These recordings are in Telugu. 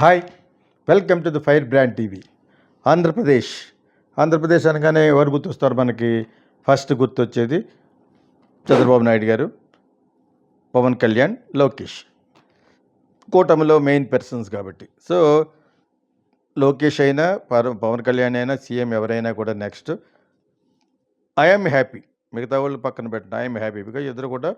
Hi welcome to the fire brand TV. Andhra Pradesh. Andhra Pradesh అనగానే ఎవరు గుర్తొస్తారు మనకి? ఫస్ట్ గుర్తొచ్చేది చంద్రబాబు నాయుడు గారు పవన్ కళ్యాణ్ లోకేష్. కూటమిలో మెయిన్ పర్సన్స్ కాబట్టి. సో లోకేష్ అయినా పవన్ కళ్యాణ్ అయినా సీఎం ఎవరైనా కూడా నెక్స్ట్. I'm happy. మిగతా వాళ్ళు పక్కన పెట్టిన ఐఎమ్ హ్యాపీ బికాజ్ ఇద్దరు కూడా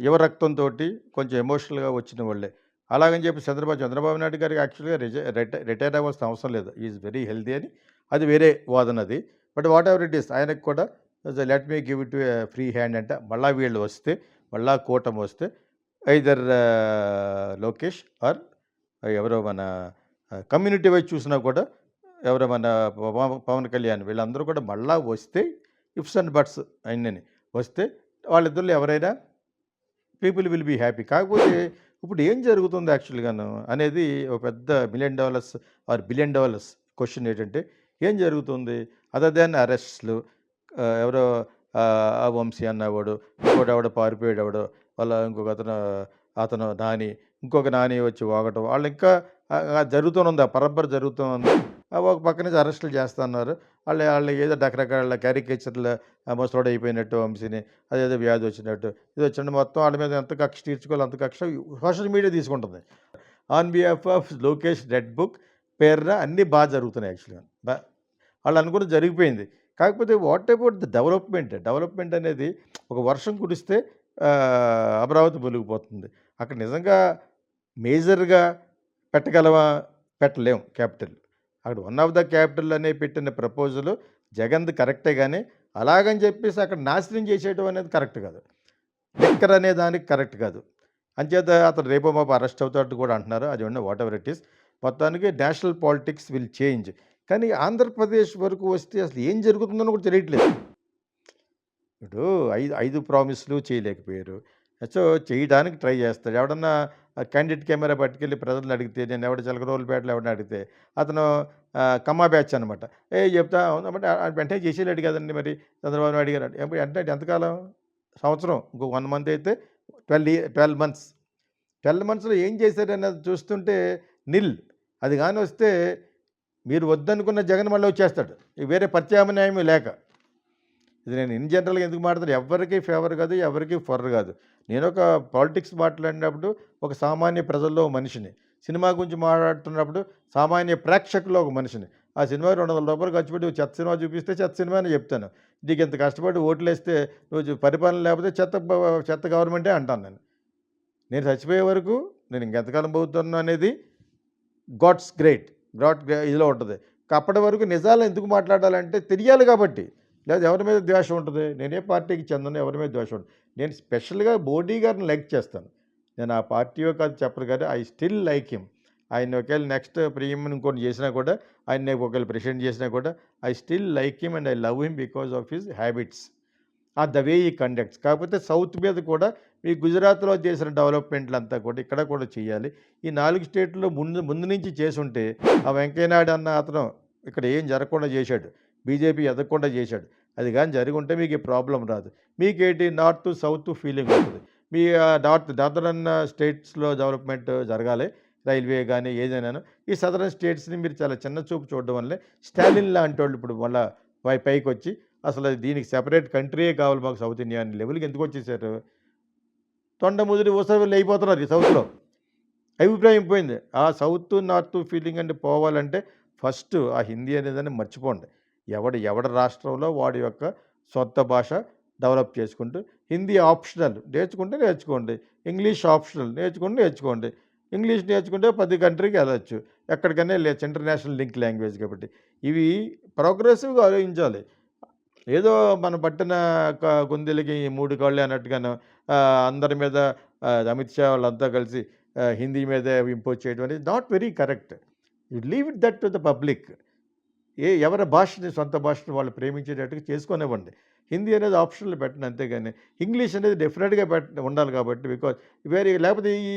యువ రక్తంతో కొంచెం ఎమోషనల్గా వచ్చిన వాళ్ళే. అలాగని చెప్పి చంద్రబాబు చంద్రబాబు నాయుడు గారికి యాక్చువల్గా రిటైర్ రిటైర్ అవ్వాల్సిన అవసరం లేదు. ఈజ్ వెరీ హెల్దీ అని. అది వేరే వాదన అది. But what ever it is ఆయనకు కూడా let me give it free hand అంటే. మళ్ళా వీళ్ళు వస్తే మళ్ళా కూటమి వస్తే ఐదర్ లోకేష్ ఆర్ ఎవరో మన కమ్యూనిటీ వైజ్ చూసినా కూడా ఎవరో మన పవన్ కళ్యాణ్ వీళ్ళందరూ కూడా మళ్ళా వస్తే ఇఫ్స్ అండ్ బట్స్ అయినని వస్తే వాళ్ళిద్దరిలో ఎవరైనా పీపుల్ విల్ బీ హ్యాపీ. కాకపోతే ఇప్పుడు ఏం జరుగుతుంది యాక్చువల్గాను అనేది ఒక పెద్ద million dollars or billion dollars question ఏంటంటే ఏం జరుగుతుంది? అదర్ దాన్ అరెస్ట్లు ఎవరో ఆ, వంశీ అన్నవాడు ఇంకోటి ఎవడో పారిపోయాడు ఎవడో వాళ్ళ ఇంకొక అతను అతను నాని ఇంకొక నాని వచ్చి వాగటం వాళ్ళు ఇంకా జరుగుతూనే ఉంది ఆ పరంపర జరుగుతూ ఉంది. ఒక పక్క నుంచి అరెస్టులు చేస్తున్నారు. వాళ్ళు వాళ్ళు ఏదో రకరకాల క్యారికేచర్ల ముసలోడు అయిపోయినట్టు వంశీని అదేదో వ్యాధి వచ్చినట్టు. ఇది వచ్చినట్టు మొత్తం వాళ్ళ మీద ఎంత కక్ష తీర్చుకోవాలి అంత కక్ష సోషల్ మీడియా తీసుకుంటుంది. On behalf of Lokesh red book పేరున అన్నీ బాగా జరుగుతున్నాయి యాక్చువల్గా. బా వాళ్ళు అనుకున్న జరిగిపోయింది. కాకపోతే what about the development? Development అనేది ఒక వర్షం కురిస్తే అమరావతి మునిగిపోతుంది. అక్కడ నిజంగా మేజర్గా పెట్టగలవా పెట్టలేము క్యాపిటల్. అక్కడ వన్ ఆఫ్ ద క్యాపిటల్ అనే పెట్టిన ప్రపోజల్ జగన్ది కరెక్టే కానీ అలాగని చెప్పేసి అక్కడ నాశనం చేసేయడం అనేది కరెక్ట్ కాదు. లిక్కర్ అనే దానికి కరెక్ట్ కాదు. అంచేత అతను రేపో మాపు అరెస్ట్ అవుతాడు కూడా అంటున్నారు. అది ఉన్న వాట్ ఎవర్ ఇట్ ఈస్ మొత్తానికి నేషనల్ పాలిటిక్స్ విల్ చేంజ్ కానీ ఆంధ్రప్రదేశ్ వరకు వస్తే అసలు ఏం జరుగుతుందని కూడా తెలియట్లేదు. ఇప్పుడు ఐదు ఐదు ప్రామిస్లు చేయలేకపోయారు. సో చేయడానికి ట్రై చేస్తాడు. ఎవడన్నా క్యాండిడేట్ కెమెరా పట్టుకెళ్ళి ప్రజలను అడిగితే నేను ఎవడ చిలకరోలుపేటలో ఎవరిని అడిగితే అతను కమ్మా బ్యాచ్ అనమాట ఏ చెప్తా అవునమాట వెంటనే చేసేలేడు కదండి మరి చంద్రబాబు నాయుడు గారు. అంటే ఎంతకాలం? సంవత్సరం. ఇంకో వన్ మంత్ అయితే ట్వెల్వ్ ట్వెల్వ్ మంత్స్. ట్వెల్వ్ మంత్స్లో ఏం చేశారు చూస్తుంటే నిల్. అది కానీ వస్తే మీరు వద్దనుకున్న జగన్ మళ్ళీ వచ్చేస్తాడు. వేరే ప్రత్యామ్నాయం లేక. ఇది నేను ఇన్ జనరల్గా ఎందుకు మాట్లాడతాను ఎవరికి ఫేవర్ కాదు ఎవరికి ఫర్ కాదు. నేను ఒక పాలిటిక్స్ మాట్లాడినప్పుడు ఒక సామాన్య ప్రజల్లో మనిషిని సినిమా గురించి మాట్లాడుతున్నప్పుడు సామాన్య ప్రేక్షకుల్లో ఒక మనిషిని. ఆ సినిమా రెండు వందల రూపాయలు ఖర్చు పెట్టి చెత్త సినిమా చూపిస్తే చెత్త సినిమా అని చెప్తాను. నీకు ఇంత కష్టపడి ఓట్లు వేస్తే నువ్వు పరిపాలన లేకపోతే చెత్త చెత్త గవర్నమెంటే అంటాను నేను. నేను చచ్చిపోయే వరకు నేను ఇంకెంతకాలం పోతున్నాను అనేది గాడ్స్ గ్రేట్. గాడ్ ఇదిలో ఉంటుంది. అప్పటి వరకు నిజాలు ఎందుకు మాట్లాడాలంటే తెలియాలి కాబట్టి. లేదా ఎవరి మీద ద్వేషం ఉంటుంది? నేనే పార్టీకి చెందను ఎవరి మీద ద్వేషం ఉంటుంది? నేను స్పెషల్గా మోడీ గారిని లైక్ చేస్తాను. నేను ఆ పార్టీయో కాదు చెప్పరు కానీ ఐ స్టిల్ లైక్ హిమ్. ఆయన ఒకవేళ నెక్స్ట్ ప్రీమియం ఇంకోటి చేసినా కూడా ఆయన ఒకవేళ ప్రెసిడెంట్ చేసినా కూడా I still like him and I love him because of his habits uh the way he conducts. కాకపోతే సౌత్ మీద కూడా మీ గుజరాత్లో చేసిన డెవలప్మెంట్లు అంతా కూడా ఇక్కడ కూడా చేయాలి. ఈ నాలుగు స్టేట్లో ముందు ముందు నుంచి చేసుంటే ఆ వెంకయ్యనాయుడు అన్న అతను ఇక్కడ ఏం జరగకుండా చేశాడు. బీజేపీ ఎదగకుండా చేశాడు. అది కానీ జరిగి ఉంటే మీకు ఈ ప్రాబ్లం రాదు. మీకేంటి నార్త్ సౌత్ ఫీలింగ్ ఉంటుంది మీ నార్త్ నార్దర్న్ స్టేట్స్లో డెవలప్మెంట్ జరగాలి. రైల్వే కానీ ఏదైనాను. ఈ సదరన్ స్టేట్స్ని మీరు చాలా చిన్న చూపు చూడడం వల్లే స్టాలిన్ లాంటి వాళ్ళు ఇప్పుడు మళ్ళీ పై పైకి వచ్చి అసలు దీనికి సెపరేట్ కంట్రీయే కావాలి మాకు సౌత్ ఇండియా అని లెవెల్కి ఎందుకు వచ్చేసారు? తొండ ముదిరి ఊసలు అయిపోతున్నారు ఈ సౌత్లో. అభిప్రాయం పోయింది. ఆ సౌత్ నార్త్ ఫీలింగ్ అంటే పోవాలంటే ఫస్ట్ ఆ హిందీ అనేదాన్ని మర్చిపోండి. ఎవడు ఎవడ రాష్ట్రంలో వాడి యొక్క సొంత భాష డెవలప్ చేసుకుంటూ హిందీ ఆప్షనల్ నేర్చుకుంటే నేర్చుకోండి. ఇంగ్లీష్ ఆప్షనల్ నేర్చుకుంటే నేర్చుకోండి. ఇంగ్లీష్ నేర్చుకుంటే పది కంట్రీకి వెళ్ళచ్చు. ఎక్కడికైనా వెళ్ళచ్చు ఇంటర్నేషనల్ లింక్ లాంగ్వేజ్ కాబట్టి. ఇవి ప్రోగ్రెసివ్గా ఆలోచించాలి. ఏదో మన పట్టిన క- మూడు కాళ్ళు అన్నట్టుగాను అందరి మీద అమిత్ షా వాళ్ళంతా కలిసి హిందీ మీద ఇంపోజ్ చేయడం అనేది not very correct. You leave it that to the public. ఏ ఎవరి భాషని సొంత భాషను వాళ్ళు ప్రేమించేటట్టుగా చేసుకునేవ్వండి. హిందీ అనేది ఆప్షన్లు పెట్టండి అంతేగాని ఇంగ్లీష్ అనేది డెఫినెట్గా పెట్ట ఉండాలి కాబట్టి బికాజ్ వేరే లేకపోతే ఈ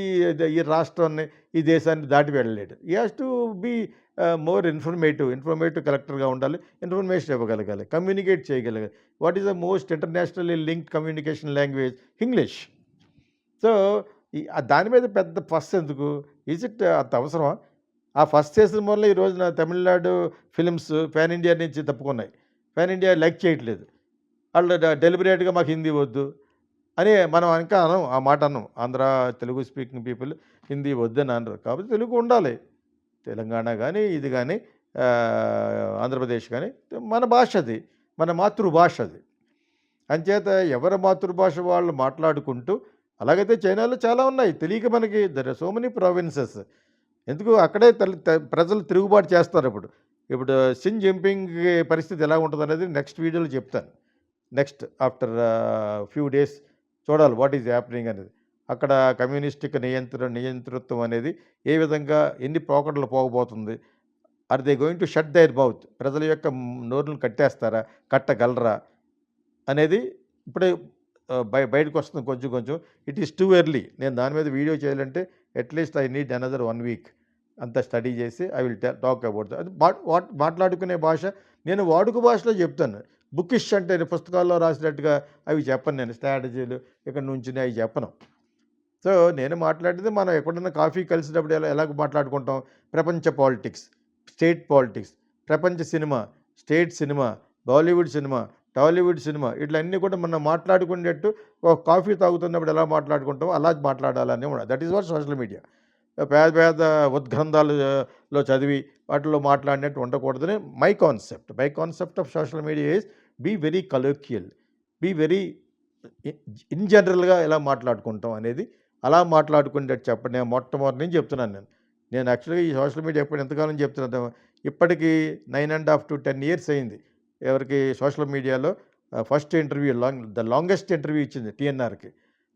ఈ రాష్ట్రాన్ని ఈ దేశాన్ని దాటి వెళ్ళలేడు. Uh, he has to be more informative informative కలెక్టర్గా ఉండాలి ఇన్ఫర్మేషన్ ఇవ్వగలగాలి కమ్యూనికేట్ చేయగలగాలి. What is the most internationally link communication language English so ఈ దాని మీద పెద్ద ఫస్ట్ ఎందుకు? ఈజ్ ఇట్ uh, అంత అవసరమా? ఆ ఫస్ట్ చేసిన వల్ల ఈ రోజున తమిళనాడు ఫిలిమ్స్ పాన్ ఇండియా నుంచి తప్పుకున్నాయి. పాన్ ఇండియా లైక్ చేయట్లేదు. వాళ్ళు డెలిబరేట్గా మాకు హిందీ వద్దు అని మనం ఇంకా అనం ఆ మాట అన్నాం ఆంధ్ర తెలుగు స్పీకింగ్ పీపుల్ హిందీ వద్దని అన్నారు కాబట్టి తెలుగు ఉండాలి. తెలంగాణ కానీ ఇది కానీ ఆంధ్రప్రదేశ్ కానీ మన భాష అది. మన మాతృభాష అది. అంచేత ఎవరి మాతృభాష వాళ్ళు మాట్లాడుకుంటూ అలాగైతే చైనాలో చాలా ఉన్నాయి. తెలియక మనకి దర్ సో మెనీ ప్రావిన్సెస్ ఎందుకు? అక్కడే తల్లి ప్రజలు తిరుగుబాటు చేస్తారు ఇప్పుడు. ఇప్పుడు సిన్ జింపింగ్ పరిస్థితి ఎలా ఉంటుంది అనేది నెక్స్ట్ వీడియోలో చెప్తాను. నెక్స్ట్ ఆఫ్టర్ ఫ్యూ డేస్ చూడాలి వాట్ ఈజ్ హ్యాపెనింగ్ అనేది. అక్కడ కమ్యూనిస్టిక్ నియంత్రణ నియంతృత్వం అనేది ఏ విధంగా ఎన్ని పోకడలు పోగబోతుంది. Are they going to shut their mouth? ప్రజల యొక్క నోరును కట్టేస్తారా? కట్టగలరా? అనేది ఇప్పుడే బయ బయటకు వస్తుంది కొంచెం కొంచెం. It is too early. నేను దాని మీద వీడియో చేయాలంటే at least I need another one week అంతా స్టడీ చేసి ఐ విల్ టాక్ అబౌట్ అది వాట్ మాట్లాడుకునే భాష నేను వాడుక భాషలో చెప్తాను. బుకిష్ అంటే నేను పుస్తకాల్లో రాసినట్టుగా అవి చెప్పను నేను. స్ట్రాటజీలు ఇక్కడ నుంచి అవి చెప్పను. సో నేను మాట్లాడేది మనం ఎక్కడన్నా కాఫీ కలిసినప్పుడు ఎలా ఎలాగ మాట్లాడుకుంటాం? ప్రపంచ పాలిటిక్స్ స్టేట్ పాలిటిక్స్ ప్రపంచ cinema state cinema Bollywood cinema Tollywood cinema ఇట్లన్నీ కూడా మనం మాట్లాడుకునేటట్టు ఒక కాఫీ తాగుతున్నప్పుడు ఎలా మాట్లాడుకుంటామో అలా మాట్లాడాలని that is what social media పేద పేద ఉద్గ్రంథాలలో చదివి వాటిలో మాట్లాడినట్టు ఉండకూడదని my concept my concept of social media is be very colloquial be very in జనరల్గా ఎలా మాట్లాడుకుంటాం అనేది అలా మాట్లాడుకునేటట్టు చెప్పండి నేను మొట్టమొదటి నుంచి చెప్తున్నాను నేను. నేను యాక్చువల్గా ఈ సోషల్ మీడియా ఎప్పుడు ఎంతకాలం చెప్తున్నాను ఇప్పటికీ nine and half to ten years అయింది. ఎవరికి సోషల్ మీడియాలో first interview long the longest interview ఇచ్చింది టీఎన్ఆర్కి.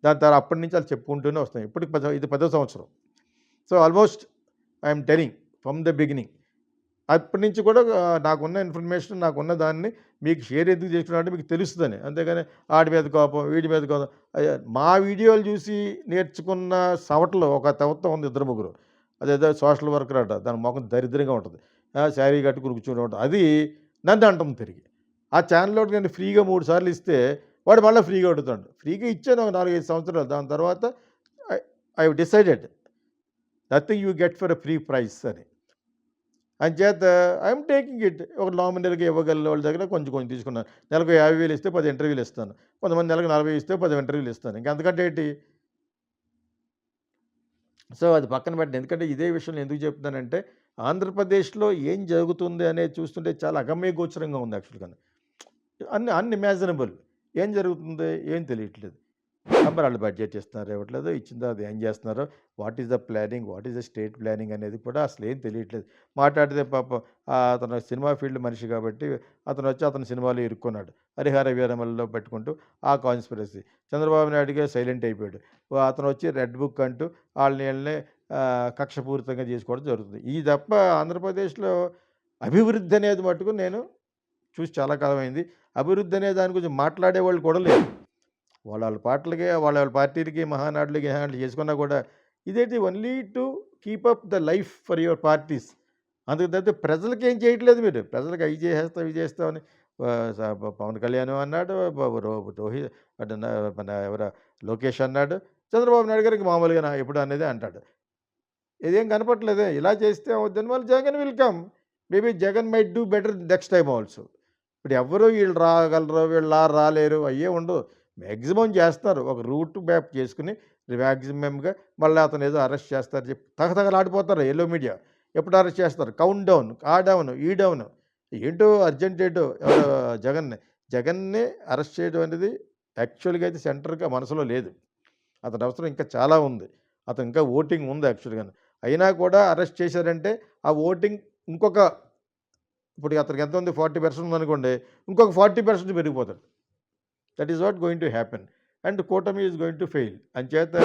దాని తర్వాత అప్పటి నుంచి వాళ్ళు చెప్పుకుంటూనే వస్తాయి ఇప్పటికి పద ఇది పదో సంవత్సరం. So almost I'm telling from the beginning. అప్పటి నుంచి కూడా నాకున్న ఇన్ఫర్మేషన్ నాకున్న దాన్ని మీకు షేర్ ఎందుకు చేసుకున్నా అంటే మీకు తెలుస్తుందని. అంతేగాని ఆడి మీద కోపం వీడి మీద కోపం. మా వీడియోలు చూసి నేర్చుకున్న సవటలో ఒక తవత ఉంది ఇద్దరు ముగ్గురు. అదేదో సోషల్ వర్కర్ అట. దాని ముఖం దరిద్రంగా ఉంటుంది. శారీ కట్టుకుని కూర్చుని ఉంటుంది అది నన్ను అంటాం తిరిగి. ఆ ఛానల్లో నేను ఫ్రీగా మూడు సార్లు ఇస్తే వాడు మళ్ళీ ఫ్రీగా అడుగుతాడు. ఫ్రీగా ఇచ్చాను ఒక నాలుగైదు సంవత్సరాలు. దాని తర్వాత I decided. Nothing you get for a free price అని. అంచేత ఐఎమ్ టేకింగ్ ఇట్. ఒక నామినల్గా ఇవ్వగల వాళ్ళ దగ్గర కొంచెం కొంచెం తీసుకున్నాను. నెలకు యాభై వేలు ఇస్తే పది ఇంటర్వ్యూలు ఇస్తాను. కొంతమంది నెలకు నలభై ఇస్తే పది ఇంటర్వ్యూలు ఇస్తాను. ఇంకా అంతకంటే ఏంటి? సో అది పక్కన పెట్టండి. ఎందుకంటే ఇదే విషయం ఎందుకు చెప్తున్నానంటే ఆంధ్రప్రదేశ్లో ఏం జరుగుతుంది అనేది చూస్తుంటే చాలా అగమ్య గోచరంగా ఉంది యాక్చువల్గా. అన్ని అన్ఇమాజినబుల్ ఏం జరుగుతుంది ఏం తెలియట్లేదు. మరి వాళ్ళు బడ్జెట్ ఇస్తున్నారు ఇవ్వట్లేదు ఇచ్చిన తర్వాత ఏం చేస్తున్నారు what is the planning what is the state planning అనేది కూడా అసలు ఏం తెలియట్లేదు. మాట్లాడితే పాపం అతను సినిమా ఫీల్డ్ మనిషి కాబట్టి అతను వచ్చి అతను సినిమాలో ఇరుక్కున్నాడు. హరిహర వీరమల్లో పెట్టుకుంటూ ఆ కాన్స్పిరసీ. చంద్రబాబు నాయుడుగా సైలెంట్ అయిపోయాడు. అతను వచ్చి రెడ్ బుక్ అంటూ వాళ్ళని వీళ్ళని కక్షపూరితంగా చేసుకోవడం జరుగుతుంది. ఈ తప్ప ఆంధ్రప్రదేశ్లో అభివృద్ధి అనేది మటుకు నేను చూసి చాలా కాలం అయింది అభివృద్ధి అనే దాని గురించి మాట్లాడే వాళ్ళు కూడా లేరు. వాళ్ళ వాళ్ళ పార్టీలకి వాళ్ళ వాళ్ళ పార్టీలకి మహానాడులకి గిహానాడులు చేసుకున్నా కూడా ఇదేంటి only to keep up the life for your parties. అందుకు తప్పితే ప్రజలకి ఏం చేయట్లేదు మీరు. ప్రజలకు అవి చేసేస్తాం ఇవి చేస్తామని పవన్ కళ్యాణ్ అన్నాడు రోహిత్ ఎవరు లోకేష్ అన్నాడు చంద్రబాబు నాయుడు గారికి మామూలుగా ఎప్పుడు అనేది అంటాడు. ఇదేం కనపట్లేదే ఇలా చేస్తే అవుతుంది వాళ్ళు Jagan will come maybe Jagan might do better next time also ఇప్పుడు ఎవరు వీళ్ళు రాగలరు వీళ్ళు రాలేరు అయ్యే ఉండవు మ్యాక్సిమం చేస్తారు. ఒక రూట్ మ్యాప్ చేసుకుని మ్యాక్సిమంగా మళ్ళీ అతను ఏదో అరెస్ట్ చేస్తారు చెప్పి తగతగలాడిపోతారు ఎల్లో మీడియా ఎప్పుడు అరెస్ట్ చేస్తారు? కౌంట్ డౌన్ ఆ డౌన్ ఈ డౌన్ ఏంటో అర్జెంట్ ఏంటో జగన్ని జగన్ని అరెస్ట్ చేయడం అనేది యాక్చువల్గా అయితే సెంటర్గా మనసులో లేదు. అతని అవసరం ఇంకా చాలా ఉంది. అతను ఇంకా ఓటింగ్ ఉంది యాక్చువల్గా అయినా కూడా అరెస్ట్ చేశారంటే ఆ ఓటింగ్ ఇంకొక ఇప్పుడు అతనికి ఎంత ఉంది ఫార్టీ పర్సెంట్ ఉందనుకోండి ఇంకొక forty percent పెరిగిపోతాడు. That is what going to happen and కూటమి ఈజ్ గోయింగ్ టు ఫెయిల్ అంచేత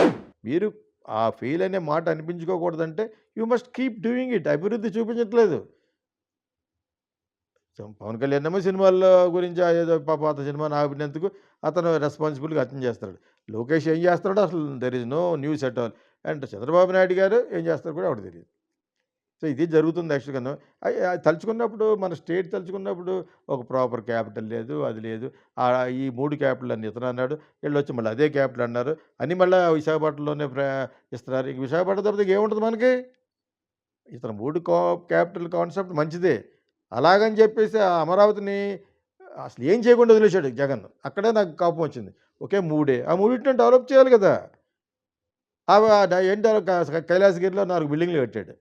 మీరు ఆ ఫెయిల్ అనే మాట అనిపించుకోకూడదంటే you must keep doing it అభివృద్ధి చూపించట్లేదు. పవన్ కళ్యాణ్ ఏమో సినిమాల గురించి ఏదో పాప అతని సినిమా ఆపినందుకు అతను రెస్పాన్సిబుల్గా అతను చేస్తాడు. లోకేష్ ఏం చేస్తాడో అసలు? There is no news at all and Chandrababu Naidu garu ఏం చేస్తారు కూడా ఆవిడ తెలియదు. సో ఇది జరుగుతుంది యాక్చువల్గా తలుచుకున్నప్పుడు మన స్టేట్ తలుచుకున్నప్పుడు ఒక ప్రాపర్ క్యాపిటల్ లేదు అది లేదు. ఈ మూడు క్యాపిటల్ అని ఇతను అన్నాడు వీళ్ళు వచ్చి మళ్ళీ అదే క్యాపిటల్ అన్నారు. అని మళ్ళీ విశాఖపట్నంలోనే ప్ర ఇస్తున్నారు. ఇంక విశాఖపట్నం తప్పితే ఏముంటుంది మనకి? ఇతను మూడు క్యాపిటల్ కాన్సెప్ట్ మంచిదే. అలాగని చెప్పేసి ఆ అమరావతిని అసలు ఏం చేయకుండా వదిలేశాడు జగన్. అక్కడే నాకు కోపం వచ్చింది. ఒకే మూడే. ఆ మూడింటిని డెవలప్ చేయాలి కదా. అవి కైలాసగిరిలో నాలుగు బిల్డింగ్లు కట్టాడు.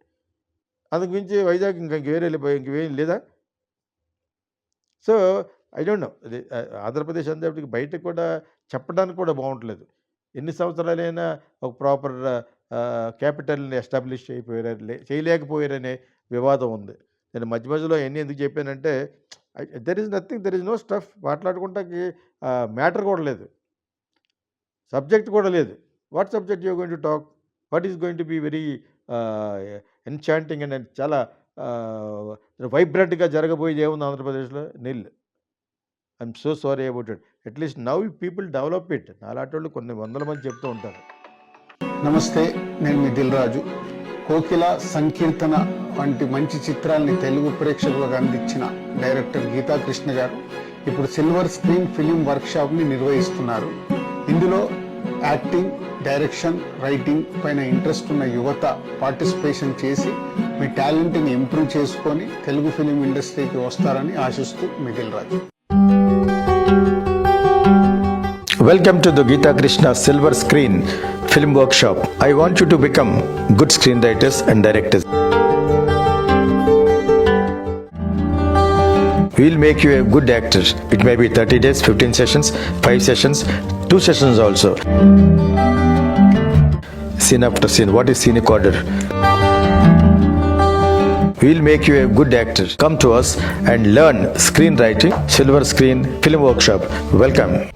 అందుకు మించి వైజాగ్ ఇంకా ఇంక వేరే ఇంక ఇంకేం లేదా? So I don't know. అది ఆంధ్రప్రదేశ్ అంతటికి బయటకు కూడా చెప్పడానికి కూడా బాగుంటలేదు. ఎన్ని సంవత్సరాలైనా ఒక ప్రాపర్ క్యాపిటల్ని ఎస్టాబ్లిష్ అయిపోయారు లే- చేయలేకపోయారనే వివాదం ఉంది. నేను మధ్య మధ్యలో ఎన్ని ఎందుకు చెప్పానంటే there is nothing there is no stuff మాట్లాడుకుంటాకి matter కూడా లేదు. సబ్జెక్ట్ కూడా లేదు. What subject you going to talk what is going to be very enchanting and చాలా వైబ్రెంట్గా జరగబోయేది ఏముంది ఆంధ్రప్రదేశ్లో? Nil I'm so sorry about it at least now people develop it నాలాంటి వాళ్ళు కొన్ని వందల మంది చెప్తూ ఉంటారు. నమస్తే నేను మీ దిల్ రాజు. కోకిల సంకీర్తన వంటి మంచి చిత్రాల్ని తెలుగు ప్రేక్షకులకు అందించిన డైరెక్టర్ గీతా కృష్ణ గారు ఇప్పుడు సిల్వర్ స్క్రీన్ ఫిలిం వర్క్షాప్ని నిర్వహిస్తున్నారు. ఇందులో యాక్టింగ్ డైరెక్షన్ రైటింగ్ పైన ఇంట్రెస్ట్ ఉన్న యువత పార్టిసిపేషన్ చేసి మీ టాలెంట్ని ఇంప్రూవ్ చేసుకొని తెలుగు ఫిలిం ఇండస్ట్రీకి వస్తారని ఆశిస్తూ Migil Raju. Welcome to the Geethakrishna silver screen film workshop I want you to become good screen writers and directors will make you a good actor it may be thirty days fifteen sessions five sessions 2 sessions also. Scene after scene. What is scenic order? We'll make you a good actor. Come to us and learn screenwriting, Silver Screen Film Workshop. Welcome.